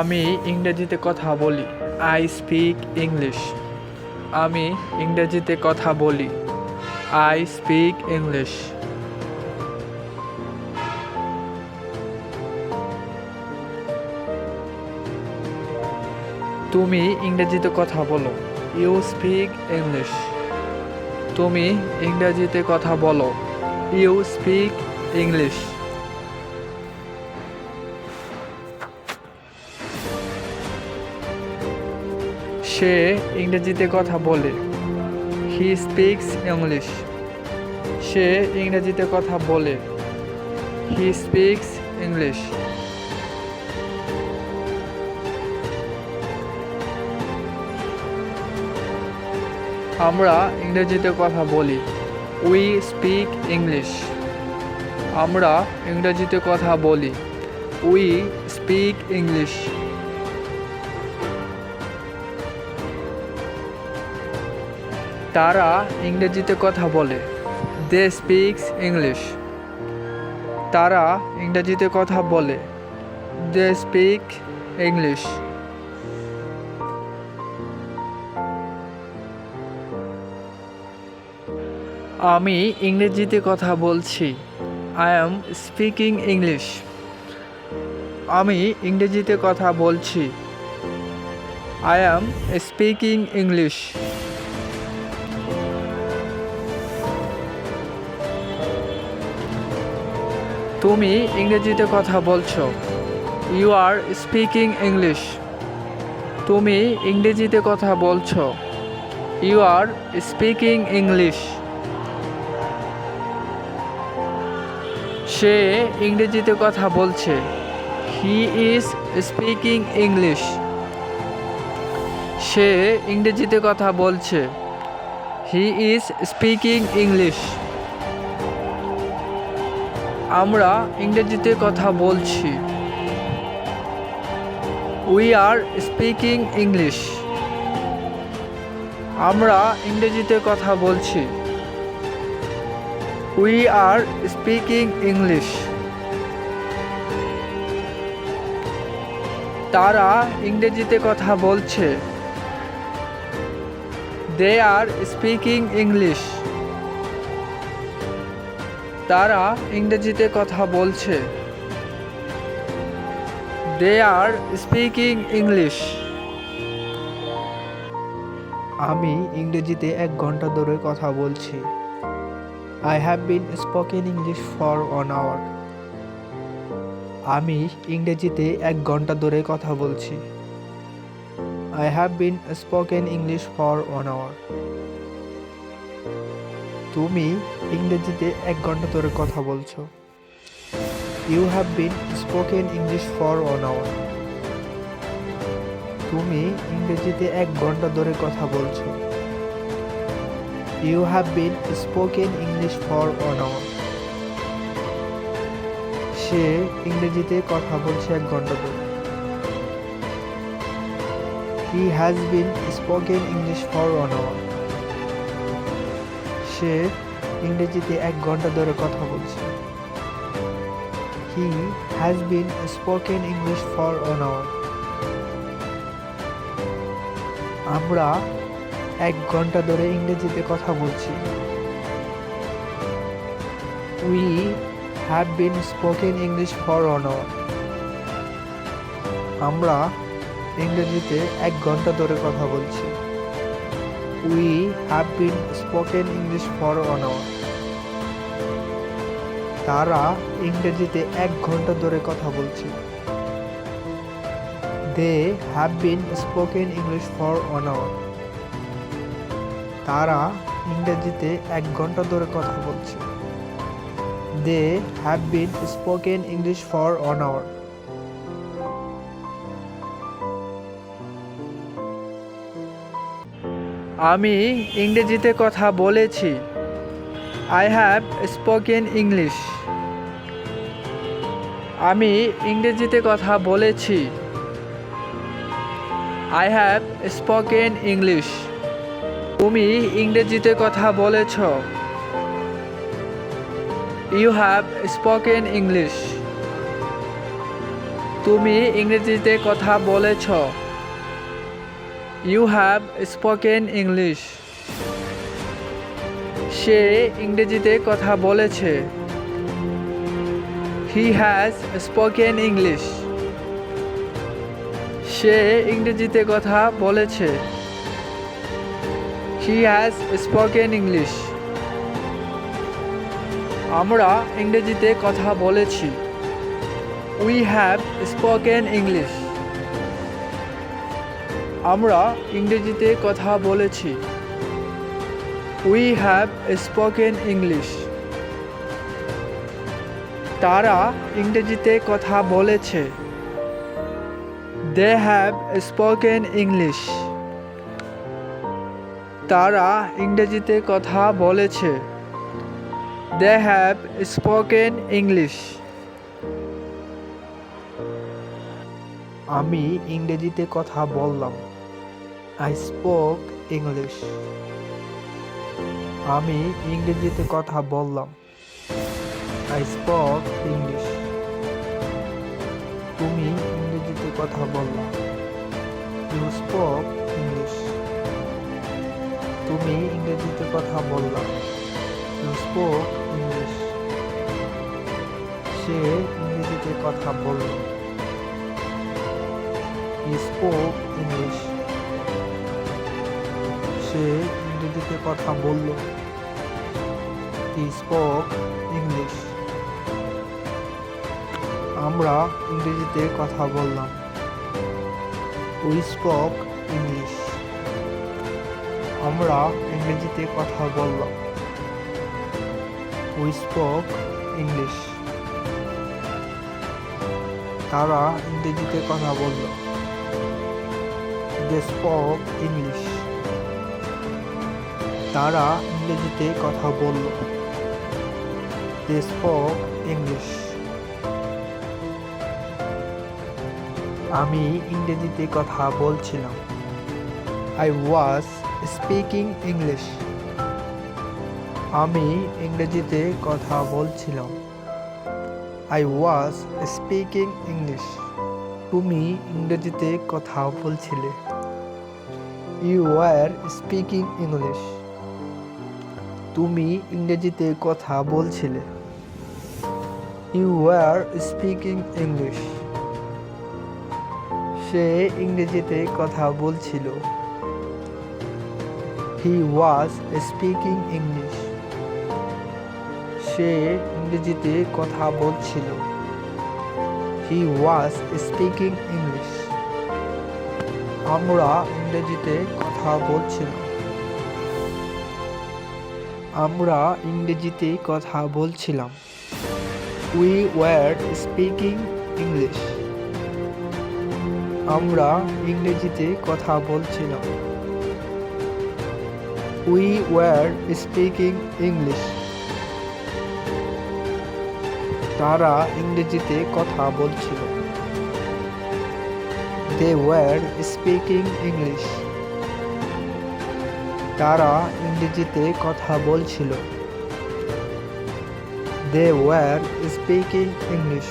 আমি ইংরেজিতে কথা বলি। আই স্পিক ইংলিশ আমি ইংরেজিতে কথা বলি। আই স্পিক ইংলিশ তুমি ইংরেজিতে কথা বলো। ইউ স্পিক ইংলিশ তুমি ইংরেজিতে কথা বলো। ইউ স্পিক ইংলিশ সে ইংরেজিতে কথা বলে। হি স্পিক্স ইংলিশ সে ইংরেজিতে কথা বলে। হি স্পিক্স ইংলিশ আমরা ইংরেজিতে কথা বলি। উই স্পিক ইংলিশ আমরা ইংরেজিতে কথা বলি। উই স্পিক ইংলিশ তারা ইংরেজিতে কথা বলে। দে স্পিক্স ইংলিশ তারা ইংরেজিতে কথা বলে। দে স্পিক ইংলিশ আমি ইংরেজিতে কথা বলছি। আই অ্যাম স্পিকিং ইংলিশ আমি ইংরেজিতে কথা বলছি। আই অ্যাম স্পিকিং ইংলিশ তুমি ইংরেজিতে কথা বলছো। ইউ আর স্পিকিং ইংলিশ তুমি ইংরেজিতে কথা বলছো। ইউ আর স্পিকিং ইংলিশ সে ইংরেজিতে কথা বলছে। হি ইজ স্পিকিং ইংলিশ সে ইংরেজিতে কথা বলছে। হি ইজ স্পিকিং ইংলিশ আমরা ইংরেজিতে কথা বলছি। উই আর স্পিকিং ইংলিশ আমরা ইংরেজিতে কথা বলছি। উই আর স্পিকিং ইংলিশ তারা ইংরেজিতে কথা বলছে। দে আর স্পিকিং ইংলিশ তারা ইংরেজিতে কথা বলছে। দে আর স্পিকিং ইংলিশ আমি ইংরেজিতে এক ঘণ্টা ধরে কথা বলছি। I have been spoken English for one hour আমি ইংরেজিতে এক ঘণ্টা ধরে কথা বলছি। I have been spoken English for one hour তুমি ইংরেজিতে এক ঘণ্টা ধরে কথা বলছো। You have been spoken English for one hour তুমি ইংরেজিতে এক ঘণ্টা ধরে কথা বলছো। You have been spoken English for one hour সে ইংরেজিতে কথা বলছে এক ঘণ্টা ধরে। He has been spoken English for one hour সে ইংরেজিতে এক ঘণ্টা ধরে কথা বলছে। He has been spoken English for one hour আমরা এক ঘণ্টা ধরে ইংরেজিতে কথা বলছি। We have been spoken English for one hour আমরা ইংরেজিতে এক ঘণ্টা ধরে কথা বলছি। We have been spoken English for one hour তারা ইংরেজিতে এক ঘণ্টা ধরে কথা বলছে। They have been spoken English for one hour তারা ইংরেজিতে এক ঘণ্টা ধরে কথা বলছে। They have been spoken English for one hour আমি ইংরেজিতে কথা বলেছি। আই হ্যাভ স্পোকেন ইংলিশ আমি ইংরেজিতে কথা বলেছি। আই হ্যাভ স্পোকেন ইংলিশ তুমি ইংরেজিতে কথা বলেছ। ইউ হ্যাভ স্পোকেন ইংলিশ তুমি ইংরেজিতে কথা বলেছ। ইউ হ্যাভ স্পোকেন ইংলিশ সে ইংরেজিতে কথা বলেছে। হি হ্যাজ স্পোকেন ইংলিশ সে ইংরেজিতে কথা বলেছে। হি হ্যাজ স্পোকেন ইংলিশ আমরা ইংরেজিতে কথা বলেছি। উই হ্যাভ স্পোকেন ইংলিশ আমরা ইংরেজিতে কথা বলেছি। উই হ্যাভ স্পোকেন ইংলিশ তারা ইংরেজিতে কথা বলেছে। দে হ্যাভ স্পোকেন ইংলিশ তারা ইংরেজিতে কথা বলেছে। দে হ্যাভ স্পোকেন ইংলিশ আমি ইংরেজিতে কথা বললাম। আই স্পোক ইংলিশ আমি ইংরেজিতে কথা বললাম। আই স্পোক ইংলিশ তুমি ইংরেজিতে কথা বললাম ইউ স্পোক ইংলিশ তুমি ইংরেজিতে কথা বললাম ইউ স্পোক ইংলিশ সে ইংরেজিতে কথা বলল। হি স্পোক ইংলিশ সে ইংরেজিতে কথা বলল। স্পোক ইংলিশ আমরা ইংরেজিতে কথা বললাম। উই স্পোক ইংলিশ আমরা ইংরেজিতে কথা বললাম। উই স্পোক ইংলিশ তারা ইংরেজিতে কথা বলল। দে স্পোক ইংলিশ তারা ইংরেজিতে কথা বলল। ইংলিশ আমি ইংরেজিতে কথা বলছিলাম। আই ওয়াজ স্পিকিং ইংলিশ আমি ইংরেজিতে কথা বলছিলাম। আই ওয়াজ স্পিকিং ইংলিশ তুমি ইংরেজিতে কথা বলছিলে। ইউ আর স্পিকিং ইংলিশ তুমি ইংরেজিতে কথা বলছিলে। ইউ আর স্পিকিং ইংলিশ সে ইংরেজিতে কথা বলছিল। হি ওয়াজ স্পিকিং ইংলিশ সে ইংরেজিতে কথা বলছিল। হি ওয়াজ স্পিকিং ইংলিশ আমরা ইংরেজিতে কথা বলছিলাম। আমরা ইংরেজিতে কথা বলছিলাম। উই ওয়ার স্পিকিং ইংলিশ আমরা ইংরেজিতে কথা বলছিলাম। উই ওয়ার স্পিকিং ইংলিশ তারা ইংরেজিতে কথা বলছিল। দে ওয়ার স্পিকিং ইংলিশ তারা ইংরেজিতে কথা বলছিল। দে ওয়ার স্পিকিং ইংলিশ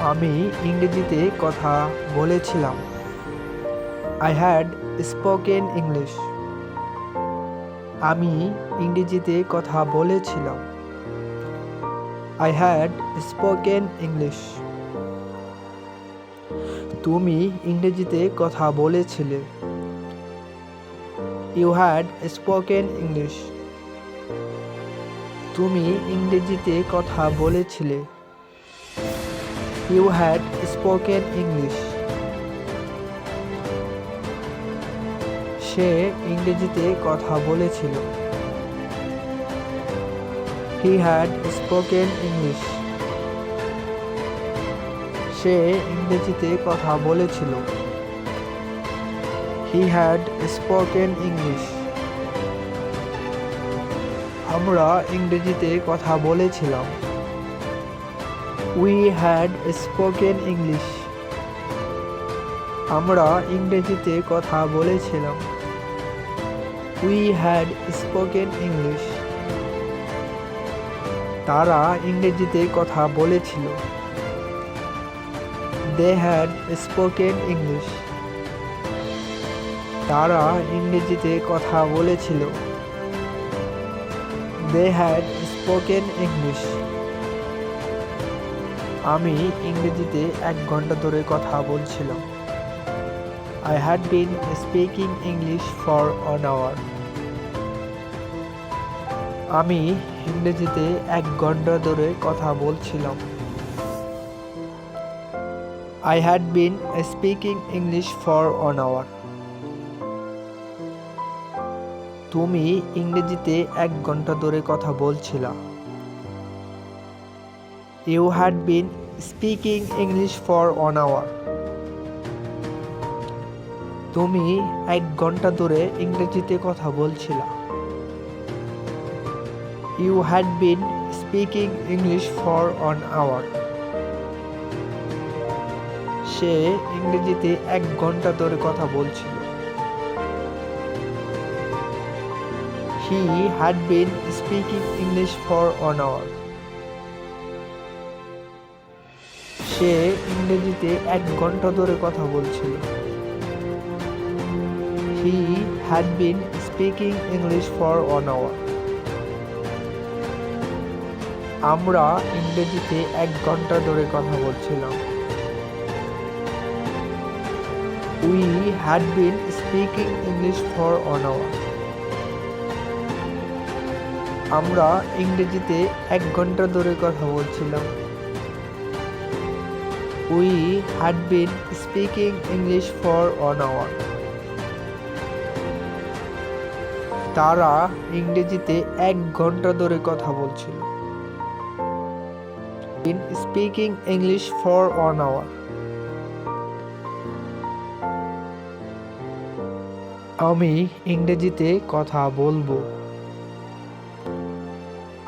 আমি ইংরেজিতে কথা বলেছিলাম। আই হ্যাড স্পোকেন ইংলিশ আমি ইংরেজিতে কথা বলেছিলাম। আই হ্যাড স্পোকেন ইংলিশ তুমি ইংরেজিতে কথা বলেছিলে। ইউ হ্যাড স্পোকেন ইংলিশ তুমি ইংরেজিতে কথা বলেছিলে। ইউ হ্যাড স্পোকেন ইংলিশ সে ইংরেজিতে কথা বলেছিল। হি হ্যাড স্পোকেন ইংলিশ সে ইংরেজিতে কথা বলেছিল। হি হ্যাড স্পোকেন ইংলিশ আমরা ইংরেজিতে কথা বলেছিলাম। উই হ্যাড স্পোকেন ইংলিশ আমরা ইংরেজিতে কথা বলেছিলাম। উই হ্যাড স্পোকেন ইংলিশ তারা ইংরেজিতে কথা বলেছিল। দে হ্যাড স্পোকেন ইংলিশ তারা ইংরেজিতে কথা বলেছিল। দে হ্যাড স্পোকেন ইংলিশ আমি ইংরেজিতে এক ঘণ্টা ধরে কথা বলছিলাম। I had been speaking English for one hour আমি ইংরেজিতে এক ঘণ্টা ধরে কথা বলছিলাম। I had been speaking English for one hour তুমি ইংরেজিতে এক ঘণ্টা ধরে কথা বলছিলা। You had been speaking English for one hour তুমি এক ঘণ্টা ধরে ইংরেজিতে কথা বলছিলা। You had been speaking English for one hour সে ইংরেজিতে এক ঘণ্টা ধরে কথা বলছিল। He had been speaking English for one hour সে ইংরেজিতে এক ঘণ্টা ধরে কথা বলছিল। He had been speaking English for one hour আমরা ইংরেজিতে এক ঘণ্টা ধরে কথা বলছিলাম। We had been speaking English for one hour আমরা ইংরেজিতে এক ঘণ্টা ধরে কথা বলছিলাম। We had been speaking English for one hour তারা ইংরেজিতে এক ঘণ্টা ধরে কথা বলছিল। In speaking English for one hour আমি ইংরেজিতে কথা বলব।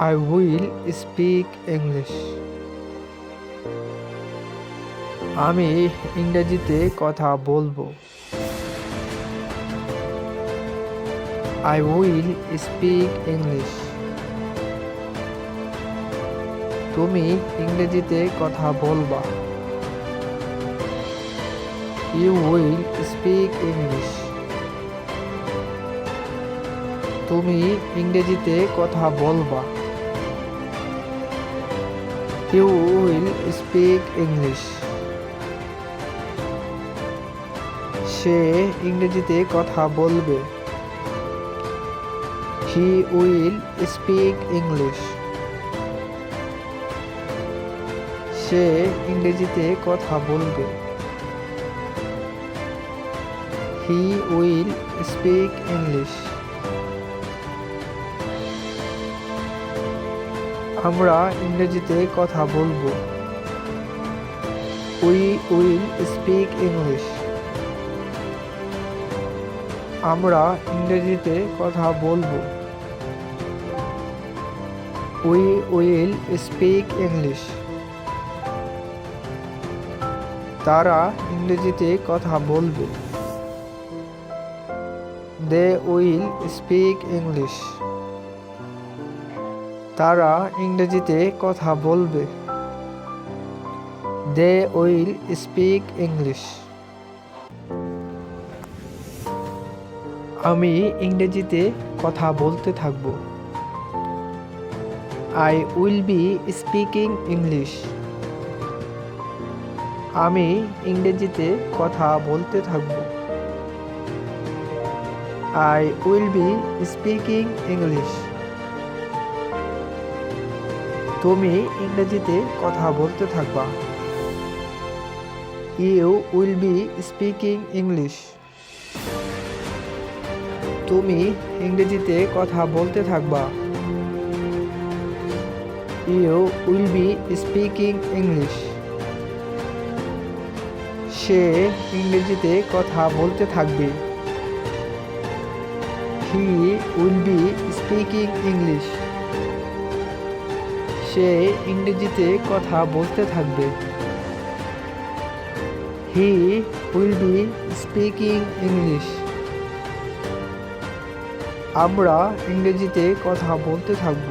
আই উইল স্পিক ইংলিশ আমি ইংরেজিতে কথা বলব। আই উইল স্পিক ইংলিশ তুমি ইংরেজিতে কথা বলবা। ইউ উইল স্পিক ইংলিশ তুমি ইংরেজিতে কথা বলবা। ইউ উইল স্পিক ইংলিশ সে ইংরেজিতে কথা বলবে। হি উইল স্পিক ইংলিশ সে ইংরেজিতে কথা বলবে। হি উইল স্পিক ইংলিশ আমরা ইংরেজিতে কথা বলব। উই উইল স্পিক ইংলিশ আমরা ইংরেজিতে কথা বলব। উই উইল স্পিক ইংলিশ তারা ইংরেজিতে কথা বলবে। দে উইল স্পিক ইংলিশ তারা ইংরেজিতে কথা বলবে। দে উইল স্পিক ইংলিশ আমি ইংরেজিতে কথা বলতে থাকব। I will be speaking English আমি ইংরেজিতে কথা বলতে থাকব। I will be speaking English তুমি ইংরেজিতে কথা বলতে থাকবা। You will be speaking English তুমি ইংরেজিতে কথা বলতে থাকবা। You will be speaking English সে ইংরেজিতে কথা বলতে থাকবে। He will be speaking English সে ইংরেজিতে কথা বলতে থাকবে। He will be speaking English আমরা ইংরেজিতে কথা বলতে থাকব।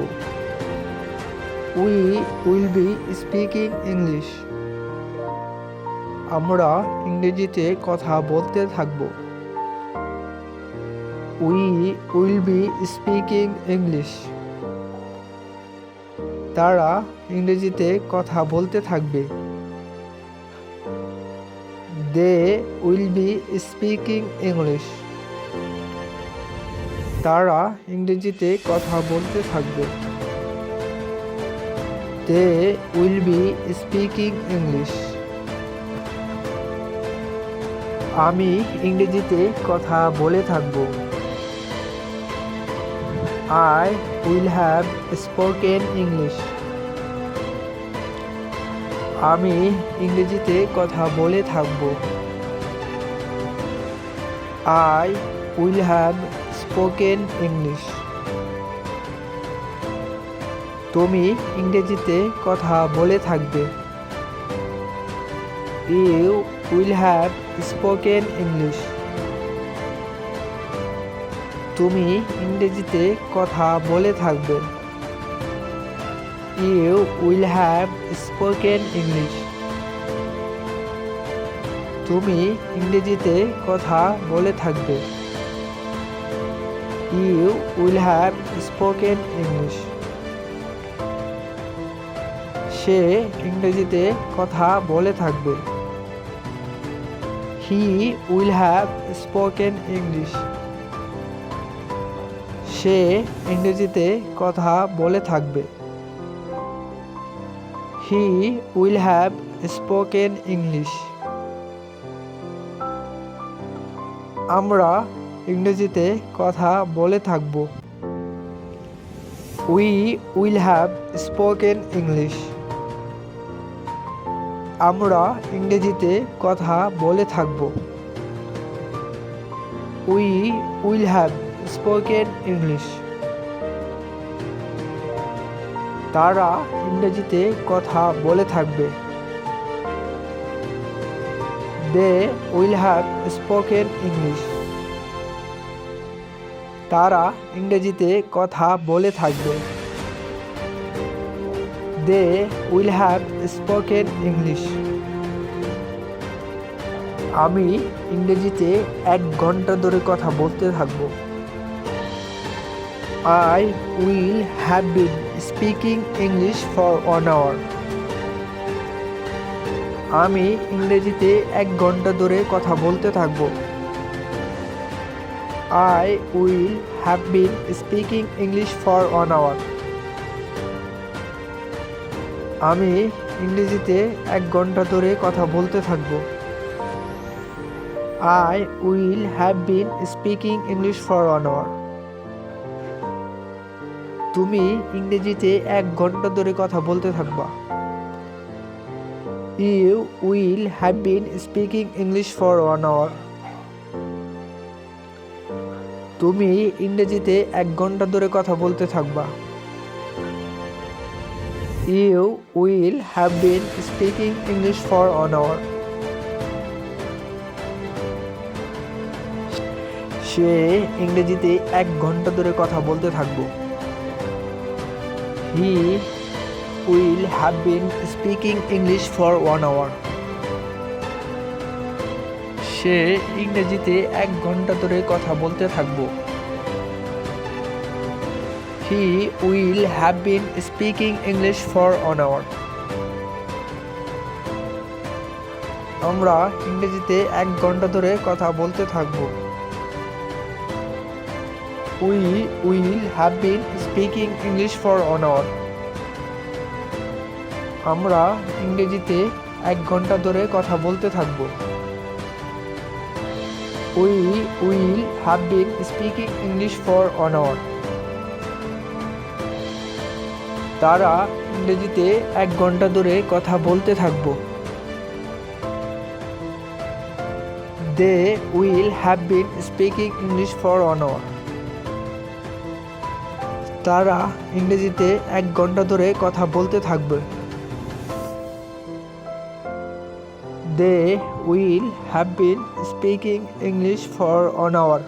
We will be speaking English আমরা ইংরেজিতে কথা বলতে থাকব। We will be speaking English তারা ইংরেজিতে কথা বলতে থাকবে। They will be speaking English তারা ইংরেজিতে কথা বলতে থাকবে। They will be speaking English আমি ইংরেজিতে কথা বলে থাকব। I will have spoken English আমি ইংরেজিতে কথা বলে থাকব। I will have spoken English তুমি ইংরেজিতে কথা বলে থাকবে। You will have spoken English তুমি ইংরেজিতে কথা বলে থাকবে। You will have spoken English তুমি ইংরেজিতে কথা বলে থাকবে। You will have spoken English সে ইংরেজিতে কথা বলে থাকবে। He will have spoken English সে ইংরেজিতে কথা বলে থাকবে। He will have spoken English আমরা ইংরেজিতে কথা বলে থাকব। We will have spoken English আমরা ইংরেজিতে কথা বলে থাকব। We will have spoken English তারা ইংরেজিতে কথা বলে থাকবে। They will have spoken English তারা ইংরেজিতে কথা বলে থাকবে। They will have spoken English আমি ইংরেজিতে এক ঘণ্টা ধরে কথা বলতে থাকব। I will have been speaking English for one hour আমি ইংরেজিতে এক ঘণ্টা ধরে কথা বলতে থাকব। I will have been speaking English for one hour আমি ইংরেজিতে এক ঘণ্টা ধরে কথা বলতে থাকব। I will have been speaking English for one hour তুমি ইংরেজিতে এক ঘণ্টা ধরে কথা বলতে থাকবা। You will have been speaking English for one hour তুমি ইংরেজিতে এক ঘণ্টা ধরে কথা বলতে থাকবা। You will have been speaking English for one hour সে ইংরেজিতে এক ঘণ্টা ধরে কথা বলতে থাকব। He will have been speaking English for one hour সে ইংরেজিতে এক ঘণ্টা ধরে কথা বলতে থাকব। He will have been speaking English for one hour আমরা ইংরেজিতে এক ঘণ্টা ধরে কথা বলতে থাকব। We will have been speaking English for one hour আমরা ইংরেজিতে এক ঘণ্টা ধরে কথা বলতে থাকব। We will have been speaking English for one hour তারা ইংরেজিতে এক ঘণ্টা ধরে কথা বলতে থাকব। They will have been speaking English for one hour তারা ইংরেজিতে এক ঘণ্টা ধরে কথা বলতে থাকবে। They will have been speaking English for one hour